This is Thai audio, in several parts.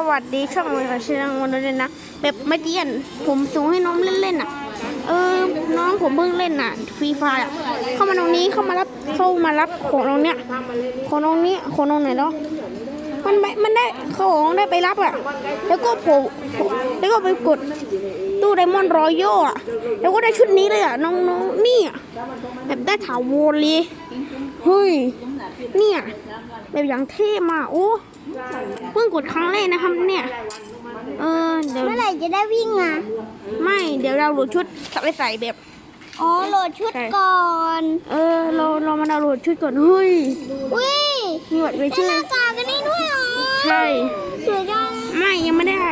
สวัสดีช่องมือของชินังวันนี้นะแบบเมื่อกี้อะผมส่งให้น้องเล่นๆอะ เออ น้องผมเพิ่งเล่นอะฟรีไฟอะ เข้ามาตรงนี้เข้ามารับเข้ามารับของตรงเนี้ยของตรงนี้ของตรงไหนเนาะมันไม่มันได้ของได้ไปรับอะ แล้วก็ผมแล้วก็ไปกดตู้ไดมอนด์รอยัลอะ แล้วก็ได้ชุดนี้เลยอะน้องๆนี่อะแบบได้ถาวรเลยเฮ้ยเนี่ยแบบอย่างเท่มากโอ้ เพิ่งกดครั้งแรกนะครับเนี่ย เออเดี๋ยวเมื่อไหร่จะได้วิ่งอะ ไม่เดี๋ยวเราโหลดชุดไปใส่แบบ อ๋อโหลดชุดใช่ก่อน เออเราเรามาดาวน์โหลดชุดก่อนเฮ้ยอุ้ยมีบัตรไปเป็นชื่อหน้ากากกันนี่ด้วยเหรอใช่สวยจังไม่ยังไม่ได้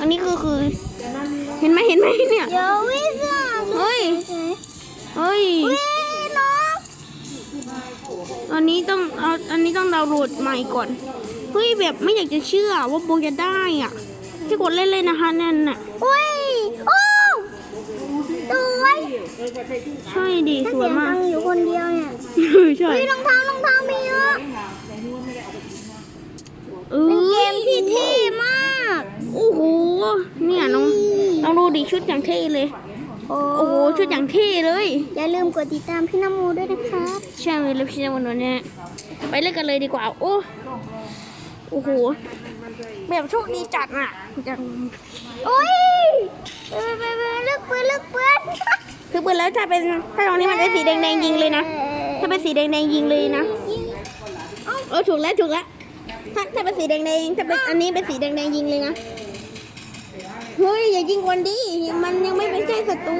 อันนี้คือคือ เห็นไหมเห็นไหมเนี่ยเดี๋ยววิ่งอะเฮ้ยเฮ้ยวิ่งน้องอันนี้ต้องเอาอันนี้ต้องดาวน์โหลดใหม่ก่อน เฮ้ยแบบไม่อยากจะเชื่อว่าโบจะได้อะที่กดเล่นๆนะคะนั่นน่ะอุ้ยโอ้สวยใช่ดีถ้าสเสีวยยงมาดักงอยู่คนเดียวเนี่ยใช่เฮ้ยรองเท้ารองเท้ามีเยอะเอเป็นเกอมที่เท่มากโอ้โหเนี่ยน้องน้องดูดิชุดอย่างเท่เลยโอ้โอ้โหชุดอย่างเท่เลย อย่าลืมกดติดตามพี่น้ำมูด้วยนะครับใช่เลยพี่วันนี้เนี่ยไปเล่นกันเลยดีกว่าโอ้ โอ้โหแบบโชคดีจัดอะจังอุ้ยไปไปไปเลือกปืนเลือกปืนคือปืนแล้วถ้าเป็นถ้าตรงนี้มันเป็นสีแดงๆยิงเลยนะถ้าเป็นสีแดงๆยิงเลยนะยิงเออถูกแล้วถูกแล้วถ้าถ้าเป็นสีแดงๆถ้าเป็นอันนี้เป็นสีแดงๆยิงเลยนะเฮ้ยอย่ายิงวันดิมันยังไม่เป็นใช่ศัตรู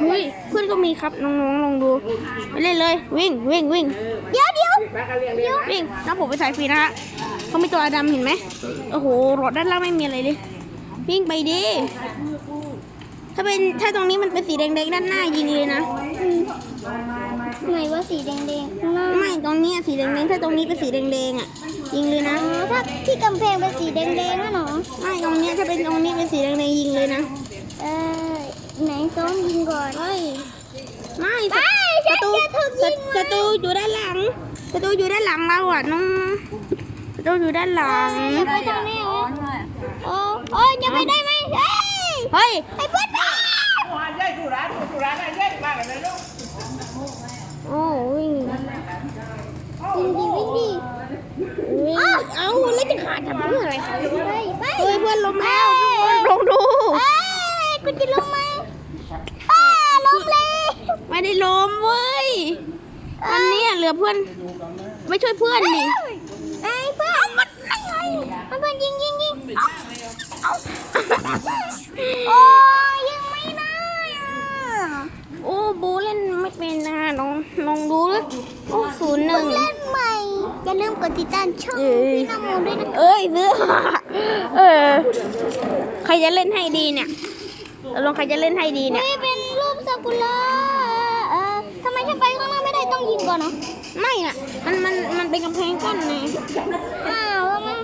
เฮ้ยเพื่อนก็มีครับน้องๆลองดูไปเล่นเลย วิ่งวิ่งวิ่งเดี๋ยวเดี๋ยววิ่งน้องผมไปสายฟรีนะฮะ เขามีตัวดำเห็นไหมโอ้โหรถด้านล่างไม่มีอะไรเลยวิ่งไปดิถ้าเป็นถ้าตรงนี้มันเป็นสีแดงๆด้านหน้ายิงเลยนะไหนว่าสีแดงๆข้างหน้าไม่ตรงเนี้ยสีแดงๆถ้าตรงนี้เป็นสีแดงๆอะ ยิงเลยนะอ๋อถ้าที่กำแพงเป็นสีแดงๆอะเนาะไม่ตรงเนี้ยถ้าเป็นตรงนี้เป็นสีแดงๆยิงเลยนะเออไหนซ้อมยิงก่อนเฮ้ยไม่ไปศัฉันตรูจะถูกยิงศัตรูอยู่ด้านหลังศัตรูอยู่ด้านหลังเราอะน้อง ศัตรูอยู่ด้านหลังอย่าไปทางนี้เหรอโอ้โอ้ยอย่าไปได้ไหมเฮ้ยเฮ้ยไอ้เพื่อนบ้าโอ้วิ่งวิ่งดีวิ่งดีวิ่งเอาแล้วจะขาดทำเพื่ออะไรคะไปไปเฮ้ยเพื่อนล้มแล้วทุกคนลองดูเอ้ยกูจะลงไหมอ้าลงเลยไม่ได้ล้มเว้ยอันเนี้ยเหลือเพื่อน ไม่ช่วยเพื่อนดิ ไอ้เพื่อนมันนั่งไงมันเพื่อนยิงยิงยิง โอ้ยยิงไม่ได้อะ โอ้บูเล่นไม่เป็นนะน้องลองดูดิโอ้ศูนย์หนึ่งเล่นใหม่ อย่าลืมกดติดตามช่องเอ้ยพี่น้ำมูลด้วยนะเอ้ยซื้อเออ ใครจะเล่นให้ดีเนี่ยเราลองใครจะเล่นให้ดีเนี่ยเฮ้ยเป็นรูปซากุระเออทำไมถ้าไปข้างหน้าไม่ได้ต้องยิงก่อนเนาะไม่อะ มันมันมันเป็นกำแพงกั้นไงอ้าวแล้วมัน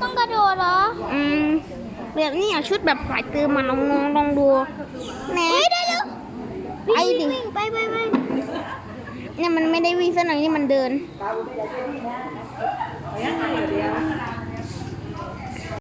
ต้องกระโดดเหรอ อืม แบบนี้อะชุดแบบสายเติมมาลองลองลองดูแหนเฮ้ยได้แล้วไอ้ดิวิ่งไปไปไปเนี่ยมันไม่ได้วิ่งซะหน่อยนี่มันเดิน